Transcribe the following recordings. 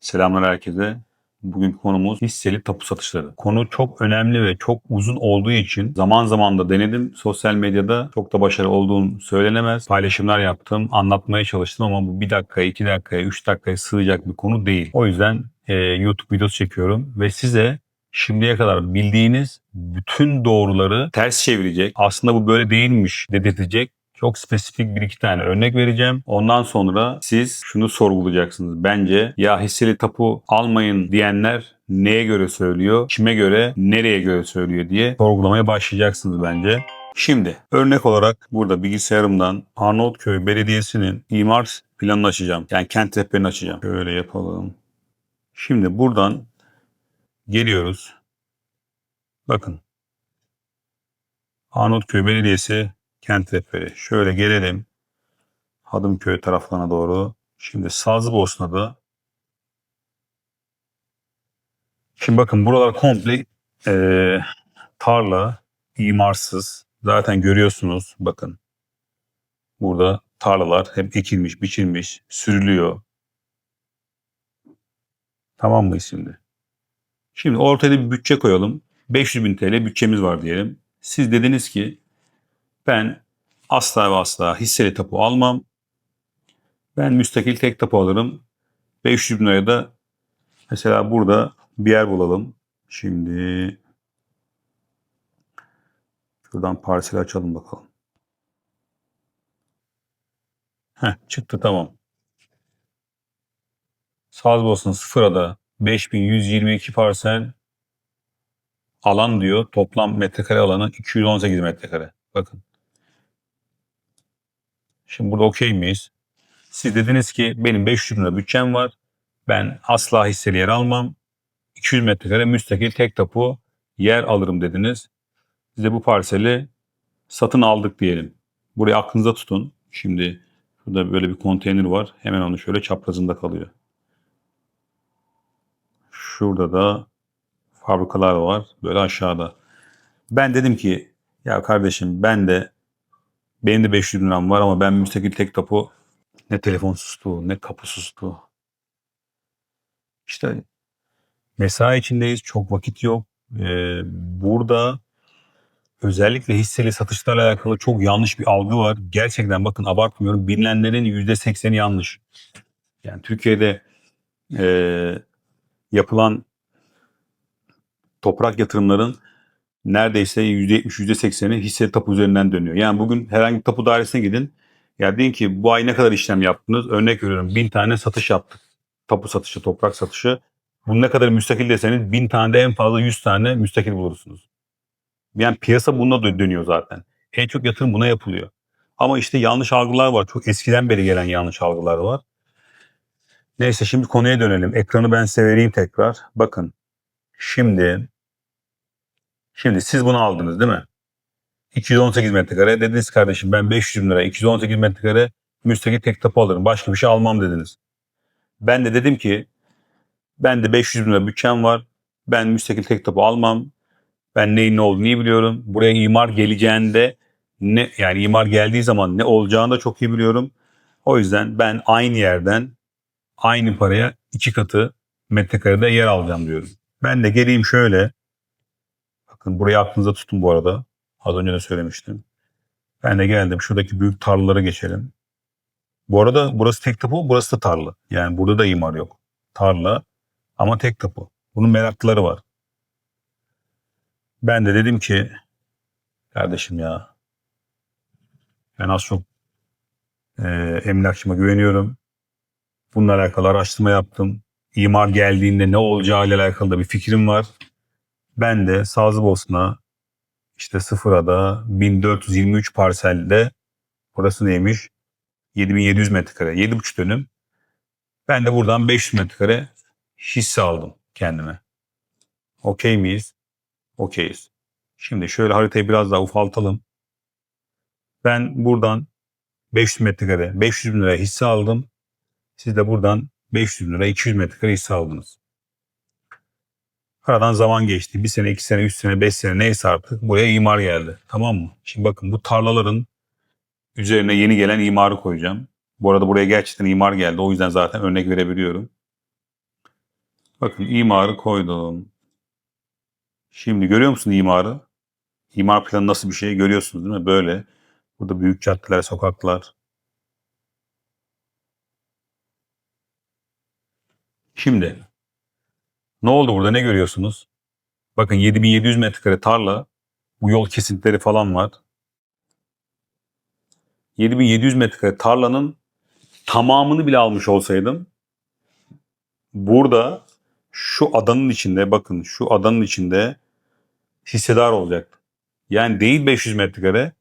Selamlar herkese. Bugün konumuz hisseli tapu satışları. Konu çok önemli ve çok uzun olduğu için zaman zaman da denedim. Sosyal medyada çok da başarılı olduğum söylenemez. Paylaşımlar yaptım, anlatmaya çalıştım ama bu bir dakikaya, iki dakikaya, üç dakikaya sığacak bir konu değil. O yüzden e, YouTube videosu çekiyorum ve size şimdiye kadar bildiğiniz bütün doğruları ters çevirecek, aslında bu böyle değilmiş dedirtecek çok spesifik bir iki tane örnek vereceğim. Ondan sonra siz şunu sorgulayacaksınız. Bence ya hisseli tapu almayın diyenler neye göre söylüyor, kime göre, nereye göre söylüyor diye sorgulamaya başlayacaksınız bence. Şimdi örnek olarak burada bilgisayarımdan Arnavutköy Belediyesi'nin imar planını açacağım. Yani kent rehberini açacağım. Şöyle yapalım. Şimdi buradan geliyoruz. Bakın. Arnavutköy Belediyesi kent rehberi. Şöyle gelelim. Hadımköy taraflarına doğru. Şimdi Sazlıbosna'da Şimdi bakın buralar komple eee, tarla, imarsız. Zaten görüyorsunuz bakın. Burada tarlalar hep ekilmiş, biçilmiş, sürülüyor. Tamam mı şimdi? Şimdi ortaya bir bütçe koyalım. 500 bin TL bütçemiz var diyelim. Siz dediniz ki ben asla ve asla hisseli tapu almam. Ben müstakil tek tapu alırım. 500 bin liraya da mesela burada bir yer bulalım. Şimdi şuradan parsel açalım bakalım. Heh, çıktı tamam. Sazbosna sıfırada 5122 parsel alan diyor. Toplam metrekare alanı 218 metrekare. Bakın. Şimdi burada okey miyiz? Siz dediniz ki benim 500 lira bütçem var. Ben asla hisseli yer almam. 200 metrekare müstakil tek tapu yer alırım dediniz. Biz de bu parseli satın aldık diyelim. Burayı aklınıza tutun. Şimdi şurada böyle bir konteyner var. Hemen onu şöyle çaprazında kalıyor. Şurada da fabrikalar var. Böyle aşağıda. Ben dedim ki ya kardeşim ben de benim de 500 liram var ama ben müstakil tek tapu ne telefon sustu ne kapı sustu. İşte mesai içindeyiz. Çok vakit yok. Ee, burada özellikle hisseli satışlarla alakalı çok yanlış bir algı var. Gerçekten bakın abartmıyorum. Bilinenlerin %80'i yanlış. Yani Türkiye'de e, yapılan toprak yatırımların neredeyse %70, %80'i hisse tapu üzerinden dönüyor. Yani bugün herhangi bir tapu dairesine gidin. Ya deyin ki bu ay ne kadar işlem yaptınız? Örnek veriyorum bin tane satış yaptık. Tapu satışı, toprak satışı. Bu ne kadar müstakil deseniz bin tane de en fazla 100 tane müstakil bulursunuz. Yani piyasa buna dö- dönüyor zaten. En çok yatırım buna yapılıyor. Ama işte yanlış algılar var. Çok eskiden beri gelen yanlış algılar var. Neyse şimdi konuya dönelim. Ekranı ben size vereyim tekrar. Bakın. Şimdi Şimdi siz bunu aldınız değil mi? 218 metrekare dediniz kardeşim ben 500 bin lira 218 metrekare müstakil tek tapu alırım. Başka bir şey almam dediniz. Ben de dedim ki ben de 500 bin lira bütçem var. Ben müstakil tek tapu almam. Ben neyin ne olduğunu iyi biliyorum. Buraya imar geleceğinde ne yani imar geldiği zaman ne olacağını da çok iyi biliyorum. O yüzden ben aynı yerden aynı paraya iki katı metrekarede yer alacağım diyorum. Ben de geleyim şöyle Bakın burayı aklınıza tutun bu arada. Az önce de söylemiştim. Ben de geldim. Şuradaki büyük tarlalara geçelim. Bu arada burası tek tapu, burası da tarla. Yani burada da imar yok. Tarla ama tek tapu. Bunun meraklıları var. Ben de dedim ki kardeşim ya ben az çok e, emlakçıma güveniyorum. Bununla alakalı araştırma yaptım. İmar geldiğinde ne olacağı ile alakalı da bir fikrim var. Ben de Sazlıbosna işte sıfırada 1423 parselde burası neymiş? 7700 metrekare, 7,5 dönüm. Ben de buradan 500 metrekare hisse aldım kendime. Okey miyiz? Okeyiz. Şimdi şöyle haritayı biraz daha ufaltalım. Ben buradan 500 metrekare, 500 bin lira hisse aldım. Siz de buradan 500 bin lira, 200 metrekare hisse aldınız. Aradan zaman geçti. Bir sene, iki sene, üç sene, beş sene neyse artık buraya imar geldi. Tamam mı? Şimdi bakın bu tarlaların üzerine yeni gelen imarı koyacağım. Bu arada buraya gerçekten imar geldi. O yüzden zaten örnek verebiliyorum. Bakın imarı koydum. Şimdi görüyor musun imarı? İmar planı nasıl bir şey görüyorsunuz değil mi? Böyle. Burada büyük caddeler, sokaklar. Şimdi ne oldu burada ne görüyorsunuz? Bakın 7700 metrekare tarla. Bu yol kesintileri falan var. 7700 metrekare tarlanın tamamını bile almış olsaydım burada şu adanın içinde bakın şu adanın içinde hissedar olacaktı. Yani değil 500 metrekare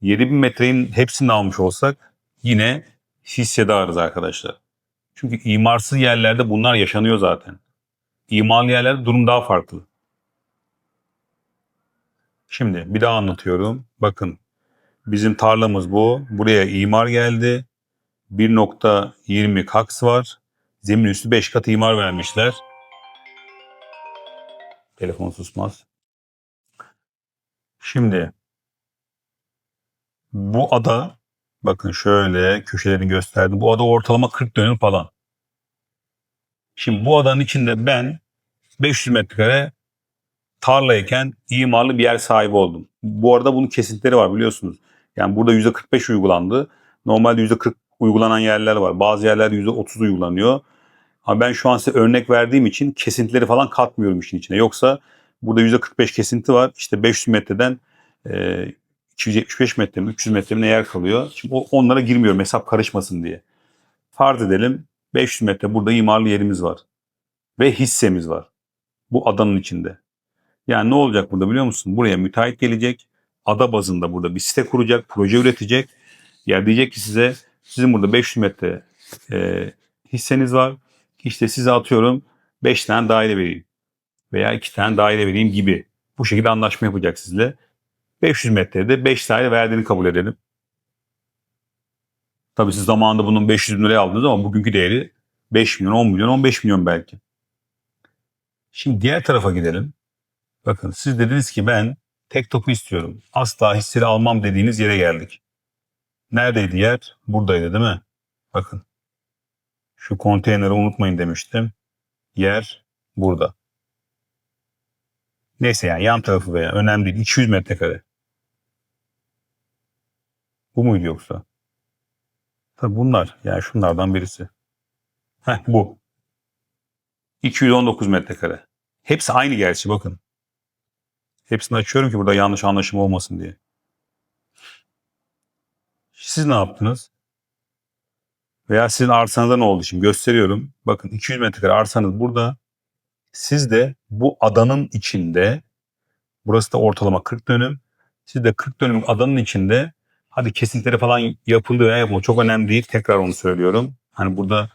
7000 metrenin hepsini almış olsak yine hissedarız arkadaşlar. Çünkü imarsız yerlerde bunlar yaşanıyor zaten. İmarlı yerlerde durum daha farklı. Şimdi bir daha anlatıyorum. Bakın bizim tarlamız bu. Buraya imar geldi. 1.20 kaks var. Zemin üstü 5 kat imar vermişler. Telefon susmaz. Şimdi bu ada bakın şöyle köşelerini gösterdim. Bu ada ortalama 40 dönüm falan. Şimdi bu adanın içinde ben 500 metrekare tarlayken imarlı bir yer sahibi oldum. Bu arada bunun kesintileri var biliyorsunuz. Yani burada %45 uygulandı. Normalde %40 uygulanan yerler var. Bazı yerler %30 uygulanıyor. Ama ben şu an size örnek verdiğim için kesintileri falan katmıyorum işin içine. Yoksa burada %45 kesinti var. İşte 500 metreden e, 275 metre mi 300 metre mi ne yer kalıyor. Şimdi onlara girmiyorum hesap karışmasın diye. Farz edelim 500 metre burada imarlı yerimiz var. Ve hissemiz var. Bu adanın içinde. Yani ne olacak burada biliyor musun? Buraya müteahhit gelecek. Ada bazında burada bir site kuracak, proje üretecek. Ya diyecek ki size sizin burada 500 metre e, hisseniz var. İşte size atıyorum 5 tane daire vereyim. Veya 2 tane daire vereyim gibi. Bu şekilde anlaşma yapacak sizle. 500 metrede 5 daire verdiğini kabul edelim. Tabii siz zamanında bunun 500 bin liraya aldınız ama bugünkü değeri 5 milyon, 10 milyon, 15 milyon belki. Şimdi diğer tarafa gidelim. Bakın siz dediniz ki ben tek topu istiyorum. Asla hisseli almam dediğiniz yere geldik. Neredeydi yer? Buradaydı değil mi? Bakın. Şu konteyneri unutmayın demiştim. Yer burada. Neyse yani yan tarafı veya önemli değil. 200 metrekare. Bu muydu yoksa? Tabii bunlar. Yani şunlardan birisi. Heh bu. 219 metrekare. Hepsi aynı gerçi bakın. Hepsini açıyorum ki burada yanlış anlaşılma olmasın diye. Siz ne yaptınız? Veya sizin arsanızda ne oldu şimdi gösteriyorum. Bakın 200 metrekare arsanız burada. Siz de bu adanın içinde burası da ortalama 40 dönüm. Siz de 40 dönüm adanın içinde hadi kesintileri falan yapılıyor ya yapılıyor. Çok önemli değil. Tekrar onu söylüyorum. Hani burada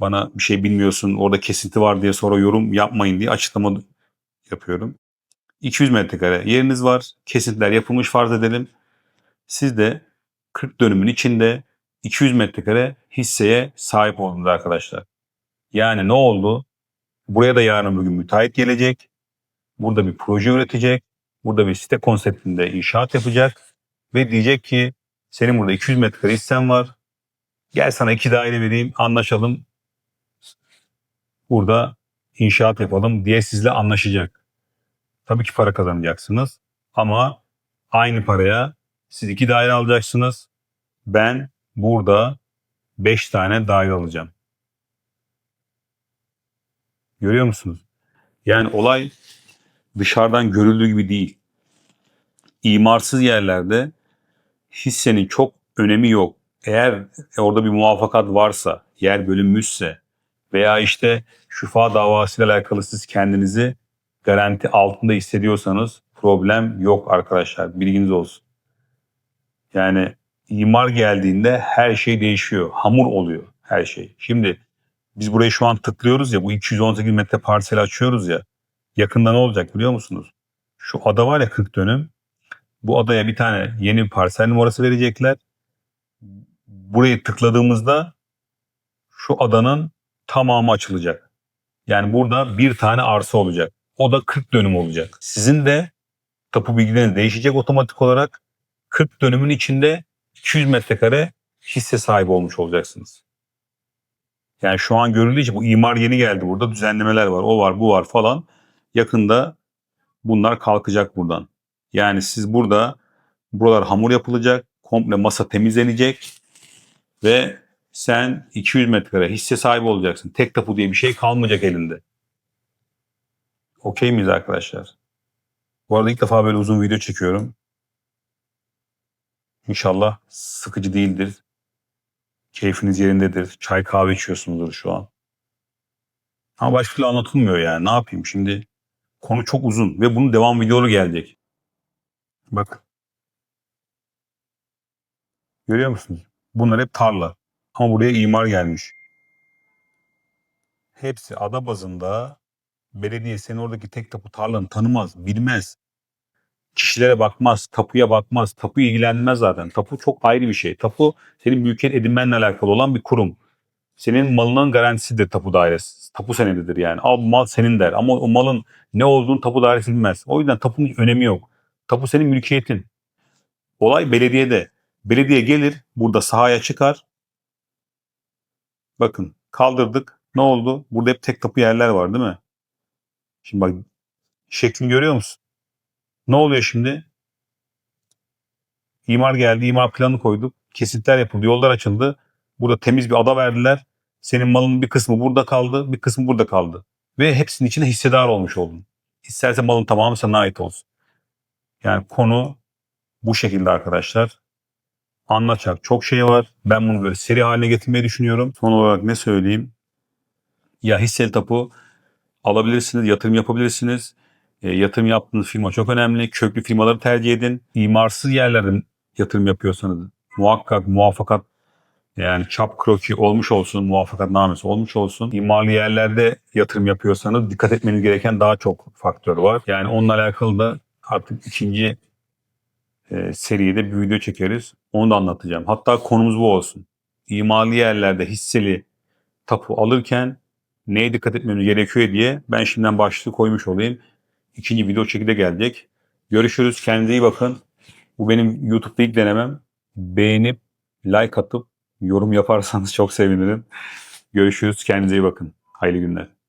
bana bir şey bilmiyorsun orada kesinti var diye sonra yorum yapmayın diye açıklama yapıyorum. 200 metrekare yeriniz var. Kesintiler yapılmış farz edelim. Siz de 40 dönümün içinde 200 metrekare hisseye sahip oldunuz arkadaşlar. Yani ne oldu? Buraya da yarın bugün müteahhit gelecek. Burada bir proje üretecek. Burada bir site konseptinde inşaat yapacak. Ve diyecek ki senin burada 200 metrekare hissen var. Gel sana iki daire vereyim anlaşalım. Burada inşaat yapalım diye sizle anlaşacak. Tabii ki para kazanacaksınız. Ama aynı paraya siz iki daire alacaksınız. Ben burada 5 tane daire alacağım. Görüyor musunuz? Yani olay dışarıdan görüldüğü gibi değil. İmarsız yerlerde hissenin çok önemi yok. Eğer orada bir muvaffakat varsa, yer bölünmüşse veya işte şufa davasıyla alakalı siz kendinizi garanti altında hissediyorsanız problem yok arkadaşlar. Bilginiz olsun. Yani imar geldiğinde her şey değişiyor. Hamur oluyor her şey. Şimdi biz burayı şu an tıklıyoruz ya bu 218 metre parsel açıyoruz ya. Yakında ne olacak biliyor musunuz? Şu ada var ya 40 dönüm. Bu adaya bir tane yeni bir parsel numarası verecekler. Burayı tıkladığımızda şu adanın tamamı açılacak. Yani burada bir tane arsa olacak. O da 40 dönüm olacak. Sizin de tapu bilgileriniz değişecek otomatik olarak. 40 dönümün içinde 200 metrekare hisse sahibi olmuş olacaksınız. Yani şu an görüldüğü için bu imar yeni geldi burada. Düzenlemeler var. O var bu var falan. Yakında bunlar kalkacak buradan. Yani siz burada buralar hamur yapılacak. Komple masa temizlenecek. Ve sen 200 metrekare hisse sahibi olacaksın. Tek tapu diye bir şey kalmayacak elinde. Okey miyiz arkadaşlar? Bu arada ilk defa böyle uzun video çekiyorum. İnşallah sıkıcı değildir. Keyfiniz yerindedir. Çay kahve içiyorsunuzdur şu an. Ama başka türlü anlatılmıyor yani. Ne yapayım şimdi? Konu çok uzun ve bunun devam videoları gelecek. Bak. Görüyor musunuz? Bunlar hep tarla. Ama buraya imar gelmiş. Hepsi ada bazında belediye senin oradaki tek tapu tarlanı tanımaz, bilmez. Kişilere bakmaz, tapuya bakmaz. Tapu ilgilenmez zaten. Tapu çok ayrı bir şey. Tapu senin mülkiyet edinmenle alakalı olan bir kurum. Senin malının garantisidir tapu dairesi. Tapu senedidir yani. Al mal senin der. Ama o malın ne olduğunu tapu dairesi bilmez. O yüzden tapunun önemi yok. Tapu senin mülkiyetin. Olay belediyede. Belediye gelir, burada sahaya çıkar. Bakın kaldırdık. Ne oldu? Burada hep tek tapu yerler var değil mi? Şimdi bak şeklini görüyor musun? Ne oluyor şimdi? İmar geldi, imar planı koyduk. Kesintiler yapıldı, yollar açıldı. Burada temiz bir ada verdiler. Senin malın bir kısmı burada kaldı, bir kısmı burada kaldı. Ve hepsinin içine hissedar olmuş oldun. İsterse malın tamamı sana ait olsun. Yani konu bu şekilde arkadaşlar. Anlatacak çok şey var. Ben bunu böyle seri haline getirmeyi düşünüyorum. Son olarak ne söyleyeyim? Ya hisseli tapu alabilirsiniz, yatırım yapabilirsiniz. E, yatırım yaptığınız firma çok önemli. Köklü firmaları tercih edin. İmarsız yerlerden yatırım yapıyorsanız muhakkak muvaffakat yani çap kroki olmuş olsun, muvaffakatnamesi olmuş olsun. İmarlı yerlerde yatırım yapıyorsanız dikkat etmeniz gereken daha çok faktör var. Yani onunla alakalı da artık ikinci e, seride bir video çekeriz. Onu da anlatacağım. Hatta konumuz bu olsun. İmarlı yerlerde hisseli tapu alırken neye dikkat etmemiz gerekiyor diye ben şimdiden başlığı koymuş olayım. İkinci video çekide gelecek. Görüşürüz. Kendinize iyi bakın. Bu benim YouTube'da ilk denemem. Beğenip, like atıp, yorum yaparsanız çok sevinirim. Görüşürüz. Kendinize iyi bakın. Hayırlı günler.